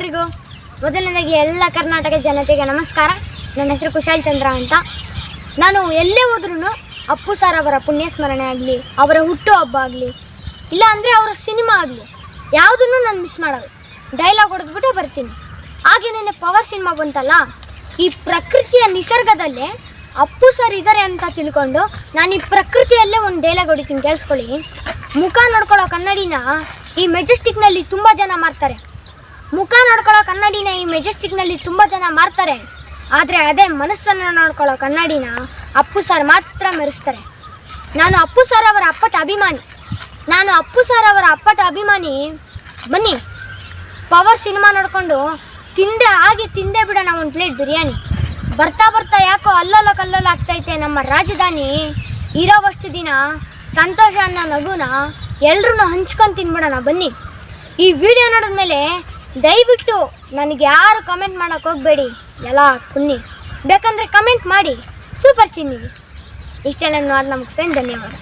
ಎಲ್ರಿಗೂ ಮೊದಲನೇದಾಗಿ ಎಲ್ಲ ಕರ್ನಾಟಕ ಜನತೆಗೆ ನಮಸ್ಕಾರ. ನನ್ನ ಹೆಸರು ಕುಶಾಲ್ ಚಂದ್ರ ಅಂತ. ನಾನು ಎಲ್ಲೇ ಹೋದ್ರೂ ಅಪ್ಪು ಸರ್ ಅವರ ಪುಣ್ಯಸ್ಮರಣೆ ಆಗಲಿ, ಅವರ ಹುಟ್ಟು ಹಬ್ಬ ಆಗಲಿ, ಇಲ್ಲ ಅಂದರೆ ಅವರ ಸಿನಿಮಾ ಆಗಲಿ, ಯಾವುದನ್ನು ನಾನು ಮಿಸ್ ಮಾಡೋದು ಡೈಲಾಗ್ ಹೊಡೆದ್ಬಿಟ್ಟೆ ಬರ್ತೀನಿ. ಹಾಗೆ ನೆನ್ನೆ ಪವರ್ ಸಿನಿಮಾ ಬಂತಲ್ಲ, ಈ ಪ್ರಕೃತಿಯ ನಿಸರ್ಗದಲ್ಲೇ ಅಪ್ಪು ಸರ್ ಇದ್ದಾರೆ ಅಂತ ತಿಳ್ಕೊಂಡು ನಾನು ಈ ಪ್ರಕೃತಿಯಲ್ಲೇ ಒಂದು ಡೈಲಾಗ್ ಹೊಡಿತೀನಿ, ಕೇಳಿಸ್ಕೊಳ್ಳಿ. ಮುಖ ನೋಡ್ಕೊಳ್ಳೋ ಕನ್ನಡಿನ ಈ ಮೆಜೆಸ್ಟಿಕ್ನಲ್ಲಿ ತುಂಬ ಜನ ಮಾರ್ತಾರೆ ಮುಖ ನೋಡ್ಕೊಳ್ಳೋ ಕನ್ನಡಿನ ಈ ಮೆಜೆಸ್ಟಿಕ್ನಲ್ಲಿ ತುಂಬ ಜನ ಮಾರ್ತಾರೆ. ಆದರೆ ಅದೇ ಮನಸ್ಸನ್ನು ನೋಡ್ಕೊಳ್ಳೋ ಕನ್ನಡಿನ ಅಪ್ಪು ಸರ್ ಮಾತ್ರ ಮೆರೆಸ್ತಾರೆ. ನಾನು ಅಪ್ಪು ಸರ್ ಅವರ ಅಪ್ಪಟ ಅಭಿಮಾನಿ. ನಾನು ಅಪ್ಪು ಸರ್ ಅವರ ಅಪ್ಪಟ ಅಭಿಮಾನಿ. ಬನ್ನಿ ಪವರ್ ಸಿನಿಮಾ ನೋಡಿಕೊಂಡು ತಿಂದೆ ಆಗಿ ತಿಂದೇ ಬಿಡೋಣ ಒಂದು ಪ್ಲೇಟ್ ಬಿರಿಯಾನಿ. ಬರ್ತಾ ಬರ್ತಾ ಯಾಕೋ ಅಲ್ಲಲ್ಲ ಕಲ್ಲಲ್ಲ ಆಗ್ತೈತೆ ನಮ್ಮ ರಾಜಧಾನಿ. ಇರೋವಷ್ಟು ದಿನ ಸಂತೋಷ ಅನ್ನೋ ನಗುನ ಎಲ್ಲರೂ ಹಂಚ್ಕೊಂಡು ತಿನ್ಬಿಡೋಣ, ಬನ್ನಿ. ಈ ವಿಡಿಯೋ ನೋಡಿದ್ಮೇಲೆ ದಯವಿಟ್ಟು ನನಗೆ ಯಾರು ಕಮೆಂಟ್ ಮಾಡೋಕೆ ಹೋಗಬೇಡಿ. ಎಲ್ಲ ಕುನ್ನಿ ಬೇಕಂದರೆ ಕಮೆಂಟ್ ಮಾಡಿ. ಸೂಪರ್ ಚಿನ್ನಿ. ಇಷ್ಟೆಲ್ಲ ನಾನು ಮುಗಿಸ್ತೇನೆ ಧನ್ಯವಾದ.